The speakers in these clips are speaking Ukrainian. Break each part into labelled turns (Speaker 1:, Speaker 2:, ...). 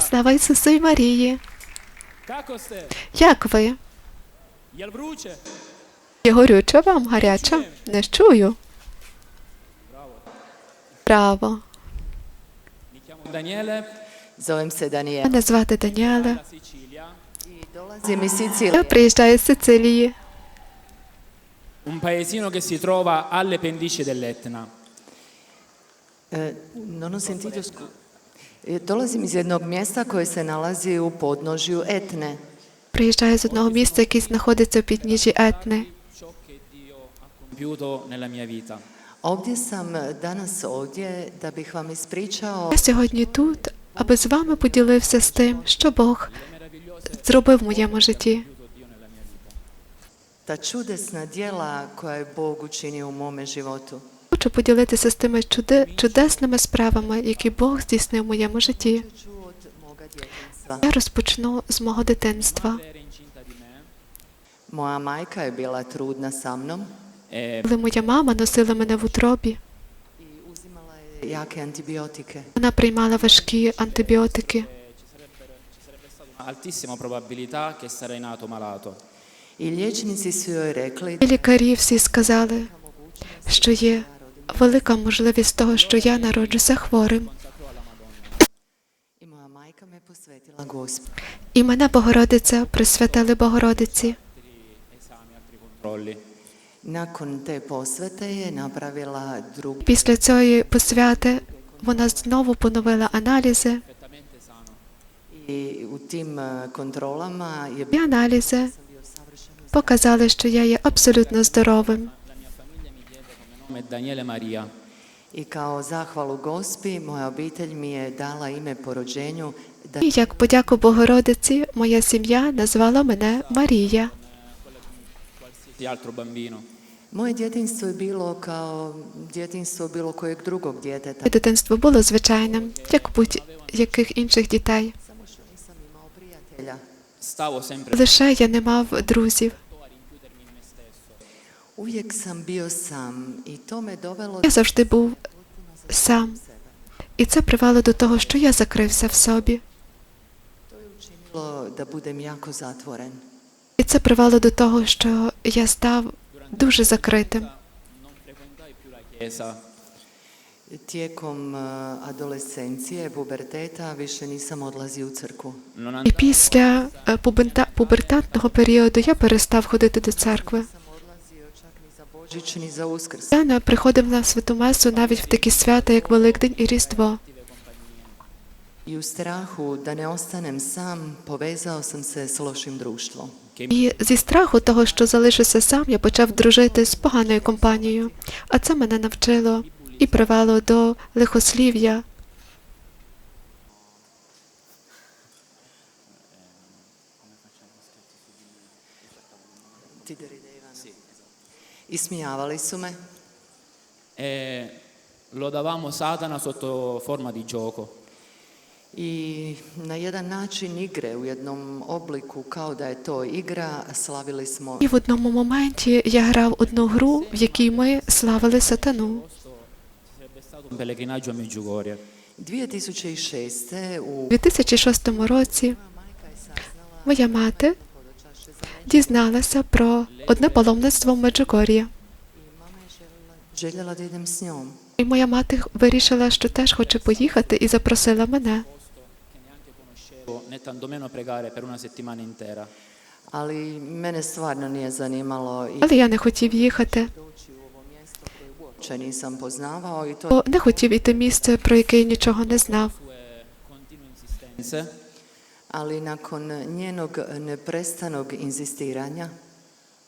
Speaker 1: Слава
Speaker 2: Ісусу і Марії! Як ви?
Speaker 1: Jel
Speaker 2: горюча вам гаряча? Не чую. Браво.
Speaker 1: Mi chiamo Daniele,
Speaker 3: Zovem se
Speaker 2: Мене звати Даніеле. Я приїжджаю з Сицилії.
Speaker 1: un paesino che si trova alle pendici dell'Etna.
Speaker 3: E, non ho sentito scu- E, Dolazim iz jednog mjesta koje se nalazi u podnožju Etne.
Speaker 2: Приїжджаю з одного місця, яке знаходиться у підніжжі Етни.
Speaker 1: Vita.
Speaker 3: Ovdje sam e, danas ovdje da bih vam ispričao
Speaker 2: Я сьогодні тут, аби з вами поділився з тим, що Бог зробив в моєму житті.
Speaker 3: ta čudesna djela koja je Bog učinio u mome životu.
Speaker 2: Хочу поділитися з тими чуди, чудесними справами, які Бог здійснив в моєму житті. Я розпочну з мого дитинства.
Speaker 3: Je bila trudna sa mnom
Speaker 1: e
Speaker 2: Коли моя мама носила мене в утробі, вона приймала важкі антибіотики.
Speaker 1: altissima probabilità che sarei nato malato.
Speaker 3: I liječnici su joj rekli
Speaker 2: І лікарі всі сказали, що є велика можливість того, що я народжуся хворим. І мене Богородиця присвятили Богородиці. Після цієї посвяти вона знову поновила аналізи. І аналізи показали, що я є абсолютно здоровим.
Speaker 1: La mia famiglia mi chiede come nome Daniele Maria.
Speaker 3: i kao zahvalu Gospi moja obitelj mi je dala ime po rođenju da
Speaker 2: І як подяку Богородиці, моя сім'я назвала мене Марія.
Speaker 1: Qualsiasi altro bambino.
Speaker 3: moje djetinstvo je bilo kao djetinstvo bilo kojeg drugog djeteta.
Speaker 2: Моє дитинство було звичайним, як будь-яких інших дітей. Лише я не мав друзів.
Speaker 1: a rinchiudermi in me stesso.
Speaker 3: Uvijek sam bio sam i to me dovelo
Speaker 2: Я завжди був сам. І це привело до того, що я закрився в собі. І це привело до того, що я став дуже закритим.
Speaker 3: Tijekom e, adolescencije, puberteta, više nisam odlazio u crkvu.
Speaker 2: І після пубертатного періоду я перестав ходити до церкви.
Speaker 3: Sam odlazio čak ni za Božić, ni za Uskrs.
Speaker 2: Я не приходив на святу месу навіть в такі свята, як Великдень і Різдво.
Speaker 3: I u strahu da ne ostanem sam, povezao sam se s lošim društvom.
Speaker 2: І зі страху того, що залишуся сам, я почав дружити з поганою компанією. А це мене навчило і привело до лихослів'я.
Speaker 3: Ismijavali su me.
Speaker 1: e lodavamo Satana sotto forma di gioco.
Speaker 3: I na jedan način igre u jednom obliku kao da je to igra, slavili smo
Speaker 2: І в одному моменті я грав одну гру, в якій ми славили сатану.
Speaker 1: Un pellegrinaggio a Medjugorje.
Speaker 3: 2006. u
Speaker 2: 2006 році моя мати дізналася про одне паломництво в Меджугор'ї. І моя мати вирішила, що теж хоче поїхати, і запросила мене. Але я не хотів їхати, бо не хотів іти місце, про яке я нічого не знав.
Speaker 3: Ali nakon njenog neprestanog inzistiranja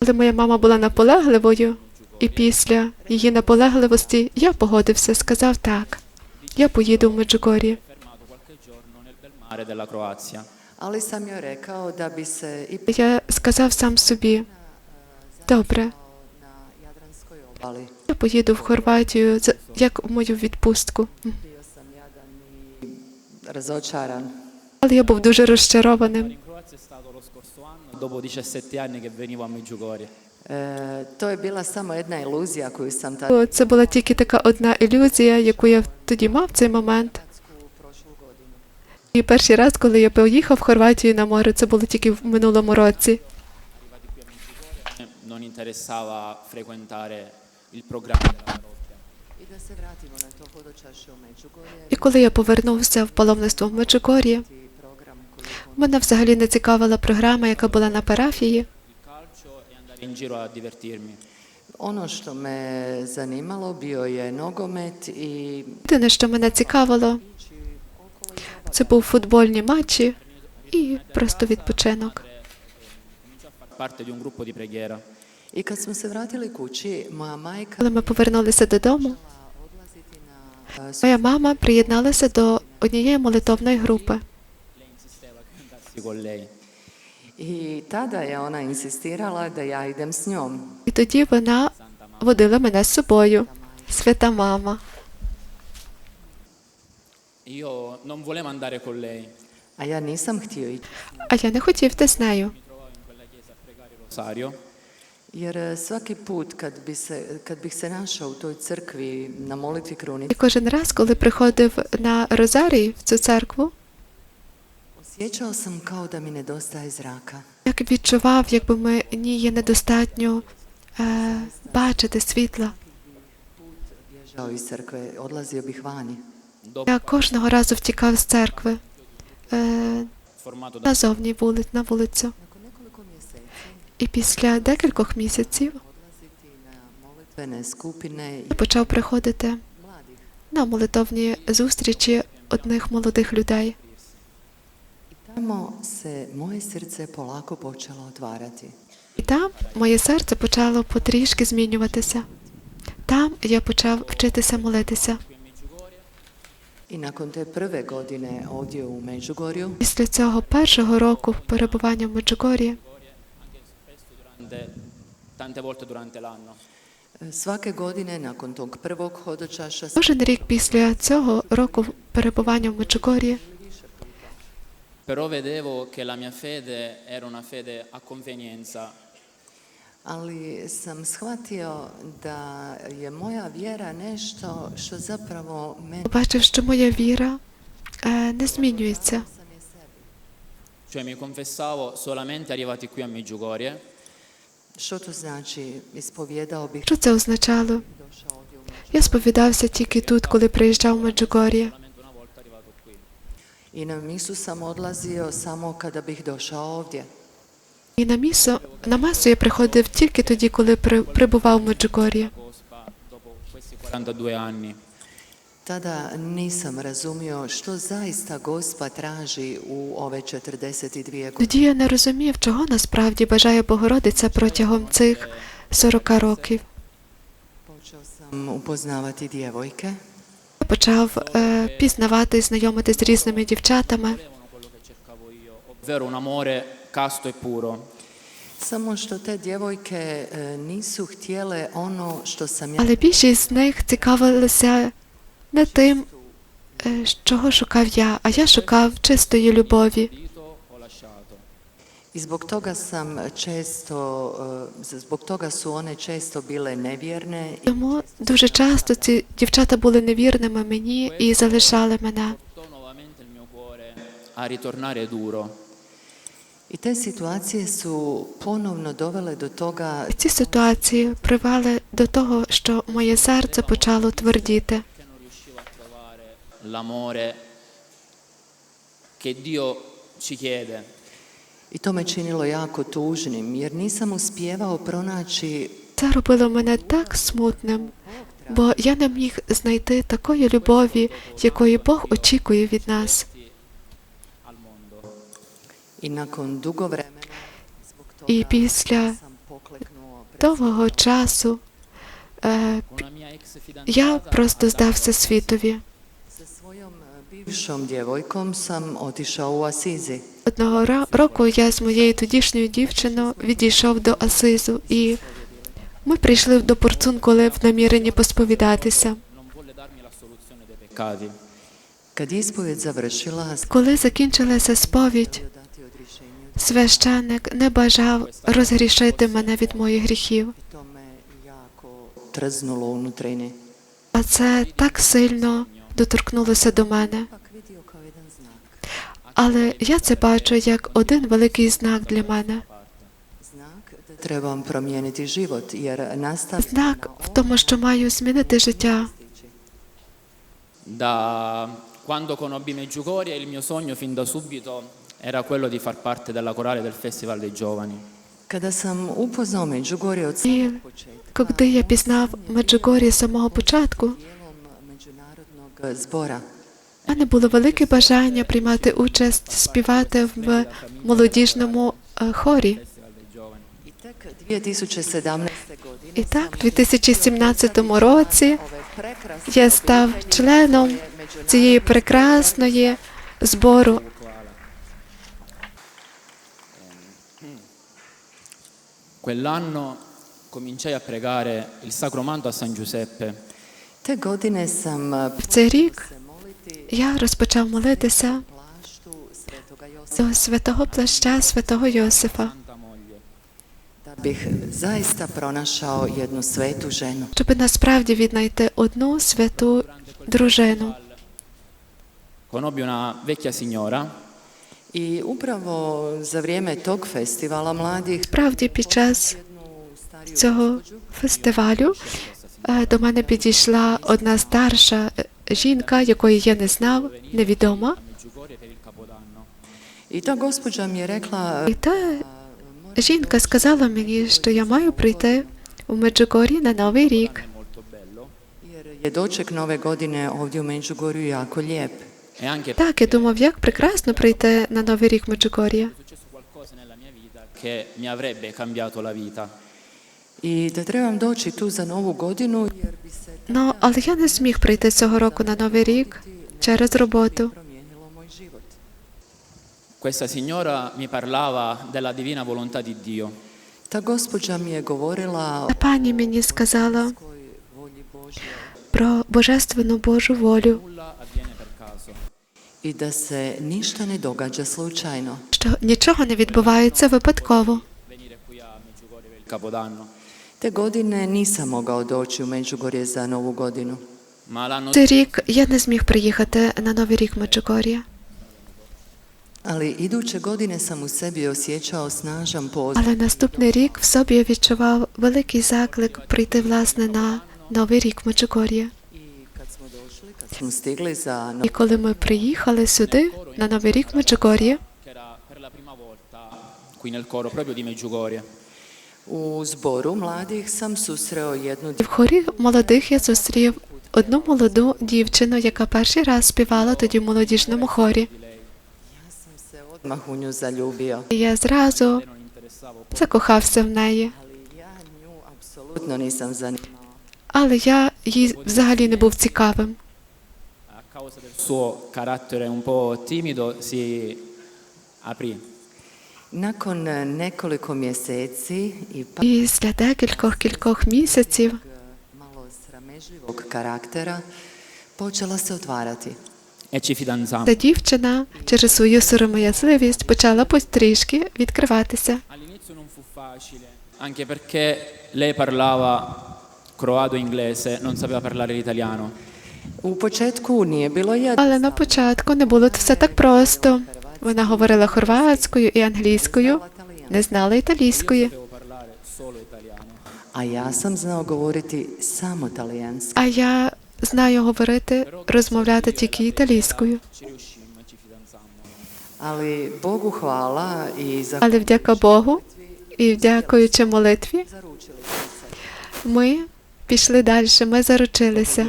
Speaker 2: Але моя мама була наполегливою, і після її наполегливості я погодився, сказав так. Я поїду в
Speaker 3: ali sam joj rekao da bi se i
Speaker 2: Я сказав сам собі, добре, я поїду в Хорватію як в мою відпустку.
Speaker 3: Bio
Speaker 2: Але я був дуже розчарованим.
Speaker 1: Dopo 17 anni che venivo a Medjugorje.
Speaker 3: E, to je bila samo jedna iluzija koju sam tada
Speaker 2: Це була тільки така одна ілюзія, яку я тоді мав в цей момент. І перший раз, коли я поїхав в Хорватію на море, це було тільки в минулому році.
Speaker 1: non interessava frequentare il programma della parrocchia.
Speaker 2: І коли я повернувся в паломництво в Меджугор'ї, мене взагалі не цікавила програма, яка була на парафії.
Speaker 3: Ono što me zanimalo bio je nogomet i
Speaker 2: Єдине, що мене цікавило, це був футбольні матчі і просто відпочинок.
Speaker 3: Smo se vratili kući, moja majka
Speaker 2: Коли ми повернулися додому,
Speaker 3: e,
Speaker 2: моя мама приєдналася до однієї молитовної групи.
Speaker 1: Lei insisteva che andassi con lei.
Speaker 3: i tada je ona insistirala da ja idem s njom.
Speaker 2: І тоді вона водила мене з собою. Свята мама.
Speaker 1: Io non volevo andare con lei.
Speaker 3: A ja nisam htio
Speaker 2: А я не хотів йти з нею,
Speaker 1: rosario.
Speaker 3: jer e, svaki put kad, bi se, kad bih se našao u toj crkvi na molitvi krunice,
Speaker 2: і кожен раз, коли приходив на Розарій в цю церкву,
Speaker 3: osjećao sam kao da mi nedostaje zraka.
Speaker 2: як відчував, якби мені є недостатньо е, бачити світла.
Speaker 3: Bježao iz crkve, odlazio bih vani.
Speaker 2: Я кожного разу втікав з церкви е, назовні вули, на вулицю.
Speaker 3: Nakon nekoliko mjeseci
Speaker 2: І після декількох місяців
Speaker 3: odlaziti na molitvene skupine i
Speaker 2: я почав приходити
Speaker 3: mladih.
Speaker 2: на молитовні зустрічі одних молодих людей.
Speaker 3: Tamo se moje srce polako počelo otvarati.
Speaker 2: І там моє серце почало потрішки змінюватися. Там я почав вчитися молитися.
Speaker 3: I nakon te prve godine ovdje u Međugorju,
Speaker 2: Після цього першого року перебування в Меджугор'ї
Speaker 1: durante, tante volte durante l'anno.
Speaker 3: svake godine nakon tog prvog hodočaša
Speaker 2: кожен рік після цього року перебування в Меджугор'ї
Speaker 1: Però vedevo che la mia fede era una fede a convenienza.
Speaker 3: ali sam shvatio da je moja vjera nešto što zapravo mene
Speaker 2: побачив, що моя віра е, не змінюється.
Speaker 1: Cioè mi confessavo solamente arrivati qui a Meggiugorie
Speaker 3: Što to znači? Ispovjedao bih
Speaker 2: Що це означало? Я сповідався тільки тут, коли приїжджав в Меджугор'є.
Speaker 1: solamente una volta arrivato qui.
Speaker 3: I na misu sam odlazio samo kada bih došao ovdje.
Speaker 2: І на місо на месу я приходив тільки тоді, коли при, прибував в Меджугор'ї.
Speaker 1: Gospa dopo questi 42 anni.
Speaker 3: Tada nisam razumio što zaista Gospa traži u ove 42 godine.
Speaker 2: Тоді я не розумів, чого насправді бажає Богородиця протягом цих 40 років.
Speaker 3: Počeo sam upoznavati djevojke
Speaker 2: почав е, пізнавати знайомитись з різними дівчатами,
Speaker 3: Само djevojke e, nisu htjele ono što sam ja
Speaker 2: але більшість з них цікавилися не тим, е, чого шукав я, а я шукав чистої любові.
Speaker 3: I zbog toga sam često, e, zbog toga su one često bile nevjerne
Speaker 2: Тому дуже часто ці дівчата були невірними мені і залишали мене.
Speaker 1: A ritornare duro.
Speaker 3: I te situacije su ponovno dovele do toga
Speaker 2: Ці ситуації привели до того, що моє серце почало твердіти.
Speaker 1: l'amore che Dio ci chiede.
Speaker 3: I to me činilo jako tužnim jer nisam uspijevao pronaći
Speaker 2: Це робило мене так смутним, бо я не міг знайти такої любові, якої Бог очікує від нас. І після довгого часу е, я просто здався світові.
Speaker 3: Bivšom djevojkom sam otišao u Asizi.
Speaker 2: Одного ра- року я з моєю тодішньою дівчиною відійшов до Асизу, і ми прийшли до Порцункули в наміренні посповідатися. Коли закінчилася сповідь, священик не бажав розгрішити мене від моїх гріхів. А це так сильно доторкнулося до мене. Але я це бачу як один великий знак для мене. Знак в тому, що маю змінити життя.
Speaker 1: Da quando conobbi Meggiugorie il mio sogno fin da subito era quello di far parte della corale del Festival dei Giovani.
Speaker 3: Kada sam upoznao Međugorje od samog početka
Speaker 2: коли я пізнав Меджугорі з самого початку, в мене було велике бажання приймати участь, співати в молодіжному е, хорі.
Speaker 1: Festival dei Giovani.
Speaker 3: i tek 2017. godine
Speaker 2: І так, у 2017 році я став членом цієї прекрасної збору.
Speaker 1: Quell'anno cominciai a pregare il Sacro Manto a San Giuseppe
Speaker 2: В цей рік я розпочав молитися до святого плаща святого Йосифа, щоб насправді віднайти одну святу дружину.
Speaker 1: Conobbi una vecchia signora
Speaker 3: I upravo za vrijeme tog festivala mladih
Speaker 2: Справді, під час цього фестивалю е, до мене підійшла одна старша е, жінка, якої я не знав, невідома.
Speaker 3: ta gospođa mi je rekla
Speaker 2: І та жінка сказала мені, що я маю прийти у Меджугорі на Новий рік,
Speaker 3: je doček nove godine ovdje u Međugorju jako lijep.
Speaker 1: e
Speaker 2: Так, я думав, як прекрасно прийти на Новий рік в Меджугор'я.
Speaker 1: che mi avrebbe cambiato la vita.
Speaker 3: I da trebam doći tu za novu godinu jer bi se
Speaker 2: Ну, але я не зміг прийти цього року на Новий рік через роботу.
Speaker 3: promijenilo moj život.
Speaker 1: Questa signora mi parlava della divina volontà di Dio
Speaker 3: Ta gospođa mi je govorila
Speaker 2: Та пані мені сказала
Speaker 3: o volji
Speaker 2: про божественну Божу волю,
Speaker 1: nulla avviene per caso.
Speaker 3: i da se ništa ne događa slučajno.
Speaker 2: що нічого не відбувається випадково.
Speaker 1: Venire qui a Meggiugorie per il Capodanno,
Speaker 3: Te godine nisam mogao doći u Međugorje za novu godinu.
Speaker 1: ma l'anno
Speaker 2: Цей рік я не зміг приїхати на Новий рік в Меджугор'я.
Speaker 3: Ali iduće godine sam u sebi osjećao snažan poziv
Speaker 2: Але наступний рік в собі я відчував великий заклик прийти власне на Новий рік в Меджугор'я.
Speaker 3: i kad smo došli, kad smo stigli za
Speaker 2: І
Speaker 3: novu
Speaker 2: коли ми приїхали сюди, на Новий рік в Меджугор'я,
Speaker 1: che era per la prima volta qui nel coro proprio di Meggiugorie.
Speaker 3: Zboru mladih sam susreo jednu
Speaker 2: і в хорі молодих я зустрів одну молоду дівчину, яка перший раз співала тоді в молодіжному хорі. Я зразу закохався в неї, але я їй взагалі не був цікавим.
Speaker 1: suo carattere un po' timido si aprì.
Speaker 3: Nakon eh, nekoliko mjeseci i pa
Speaker 2: Після декількох кількох місяців
Speaker 3: malo sramežljivog karaktera počela se otvarati.
Speaker 1: E ci fidanzammo.
Speaker 2: та дівчина через свою сором'язливість почала потрішки відкриватися.
Speaker 1: All'inizio non fu facile, anche perché lei parlava croato e inglese, non sapeva parlare l'italiano.
Speaker 3: U početku nije bilo jedno,
Speaker 2: Але на початку не було все так просто. Вона говорила хорватською і англійською, не знала італійської.
Speaker 3: A ja sam znao govoriti samo talijanski.
Speaker 2: А я знаю говорити, розмовляти тільки італійською.
Speaker 3: Ali Bogu hvala i za
Speaker 2: Але вдяка Богу і дякуючи молитві,
Speaker 3: zaručili smo se.
Speaker 2: ми пішли далі, ми заручилися.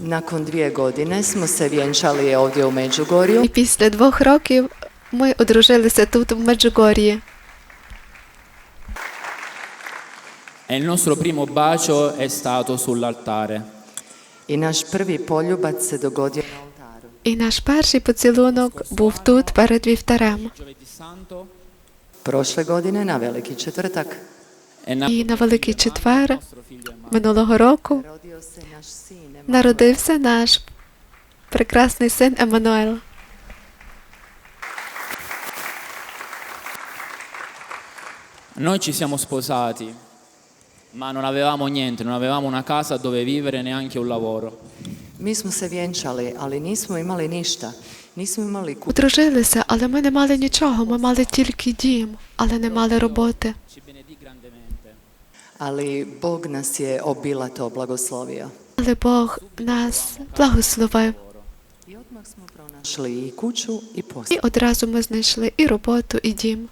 Speaker 3: Nakon dvije godine smo se vjenčali ovdje u Međugorju.
Speaker 2: І після двох років ми одружилися тут, в Меджугор'ї.
Speaker 1: e il nostro primo bacio è stato sull'altare.
Speaker 3: I naš prvi poljubac se dogodio na oltaru.
Speaker 2: І наш перший поцілунок був тут перед вівтарем.
Speaker 1: Giovedì Santo
Speaker 3: Prošle godine na veliki četvrtak
Speaker 1: e nato
Speaker 2: І на Великий четвер
Speaker 1: nostro figlio Emanuele.
Speaker 2: минулого року
Speaker 3: rodio se naš sin
Speaker 2: народився наш прекрасний син Еммануел.
Speaker 1: Noi ci siamo sposati, ma non avevamo niente, non avevamo una casa dove vivere, neanche un lavoro.
Speaker 3: Mi smo se vjenčali, ali nismo imali ništa. Nismo imali kuću.
Speaker 2: Одружилися, але ми не мали нічого. Ми мали тільки дім, але не мали роботи.
Speaker 1: Ci benedì grandemente.
Speaker 3: Ali Bog nas je obilato blagoslovio.
Speaker 2: Але Бог нас благословив. І одразу ми знайшли і роботу, і дім.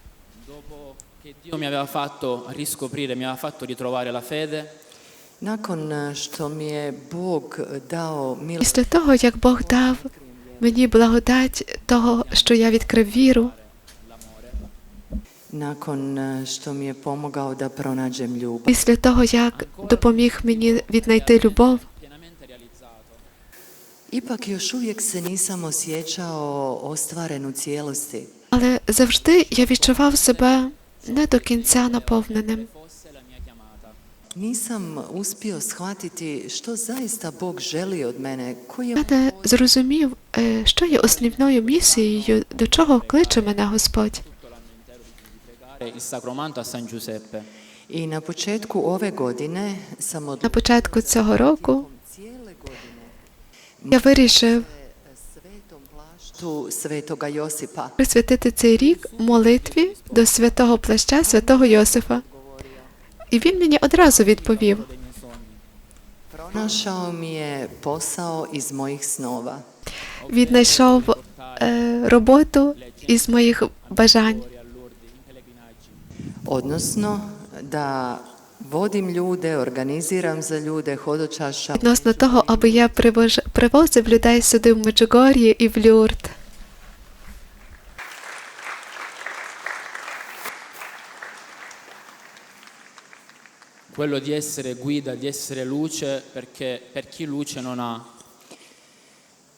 Speaker 1: Dio mi aveva fatto riscoprire, mi aveva fatto ritrovare la fede,
Speaker 3: eh,
Speaker 2: Після того, як Бог дав мені благодать того, що я відкрив віру,
Speaker 3: eh,
Speaker 2: після того, як допоміг мені віднайти любов.
Speaker 3: Ipak još uvijek se nisam osjećao ostvaren u cijelosti.
Speaker 2: але завжди я відчував себе не до кінця наповненим.
Speaker 3: Nisam uspio shvatiti što zaista Bog želi od mene, koji je
Speaker 2: Я не зрозумів, е, що є основною місією, до чого кличе мене Господь.
Speaker 1: Tutto l'anno intero di pregare il sacromanto a San Giuseppe.
Speaker 3: I na početku ove godine sam od
Speaker 2: На початку цього року я вирішив присвятити цей рік молитві до святого плаща святого Йосифа. І він мені одразу відповів. Віднайшов е, роботу із моїх бажань.
Speaker 1: Fuori a
Speaker 3: Vodim ljude, organiziram za ljude, hodočaša.
Speaker 2: Відносно того, аби я привож- привозив людей сюди в Меджугор'ї і в Люрт.
Speaker 1: Quello di essere guida, di essere luce, perché per chi luce non ha.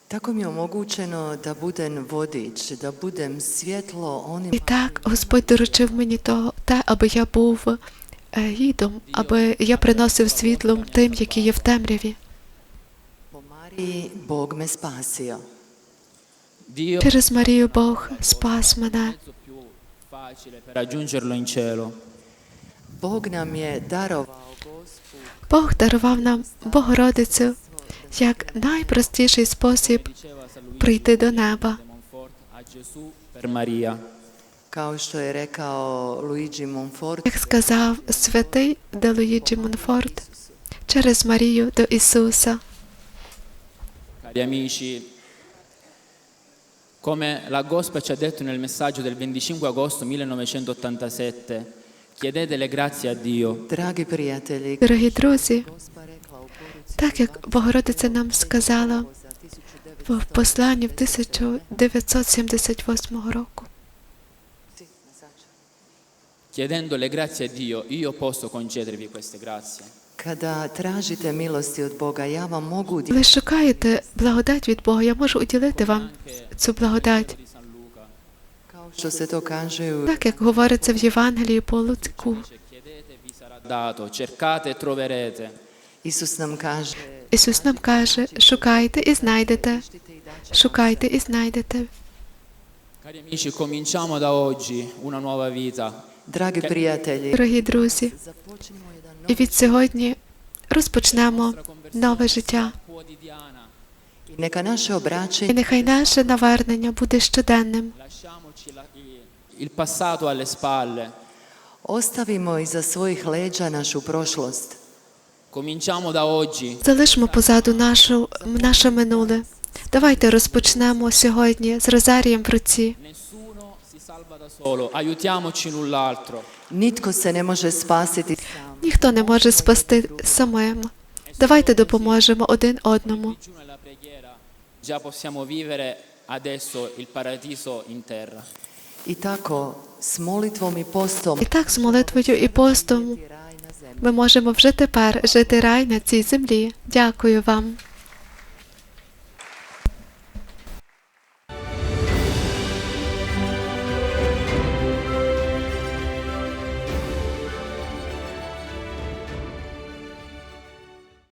Speaker 3: Tako mi je omogućeno da budem vodič, da budem svjetlo onim
Speaker 2: І так Господь доручив мені того, те, аби я був е, гідом, аби я приносив світлом тим, які є в темряві. Через Марію Бог спас мене. Бог дарував нам Богородицю як найпростіший спосіб прийти до неба.
Speaker 3: kao što je rekao Luigi Monfort,
Speaker 2: Як сказав святий Делуїджі Монфорт, через Марію до Ісуса.
Speaker 1: Cari amici, come la Gospa ci ha detto nel messaggio del 25 agosto 1987, chiedete le grazie a Dio
Speaker 3: dragi prijatelji,
Speaker 2: Дорогі друзі,
Speaker 3: Gospa rekla u poruci
Speaker 2: так як Богородиця нам сказала
Speaker 3: za 1900
Speaker 2: в посланні в 1978 року.
Speaker 1: Chiedendo le grazie a Dio, io posso concedervi queste grazie.
Speaker 3: Kada tražite milosti od Boga, ja vam mogu
Speaker 2: Ви шукаєте благодать від Бога, я можу уділити вам цю благодать.
Speaker 1: Di San Luca
Speaker 3: kao što se to kaže u
Speaker 2: Так як говориться в Євангелії по Луцьку.
Speaker 1: dato, cercate e troverete.
Speaker 3: Isus nam kaže
Speaker 2: Ісус нам каже: шукайте і знайдете, шукайте і знайдете.
Speaker 1: Cari amici, cominciamo da oggi una nuova vita.
Speaker 2: Дорогі друзі, і від сьогодні розпочнемо нове життя. І нехай наше навернення буде щоденним.
Speaker 3: svojih leđa našu prošlost.
Speaker 1: Cominciamo da oggi
Speaker 2: Залишмо позаду нашу, наше минуле. Давайте розпочнемо сьогодні з розарієм в руці.
Speaker 1: Nessuno si salva da solo, aiutiamoci l'un l'altro.
Speaker 3: Nitko se ne može spasiti sam.
Speaker 2: Ніхто не може спасти самим. Давайте допоможемо один одному.
Speaker 1: Digiuno e la preghiera già possiamo vivere adesso il paradiso in terra.
Speaker 3: I tako, s molitvom i postom,
Speaker 2: І так з молитвою і постом
Speaker 3: raj na zemlji.
Speaker 2: ми можемо вже тепер жити рай на цій землі. Дякую вам.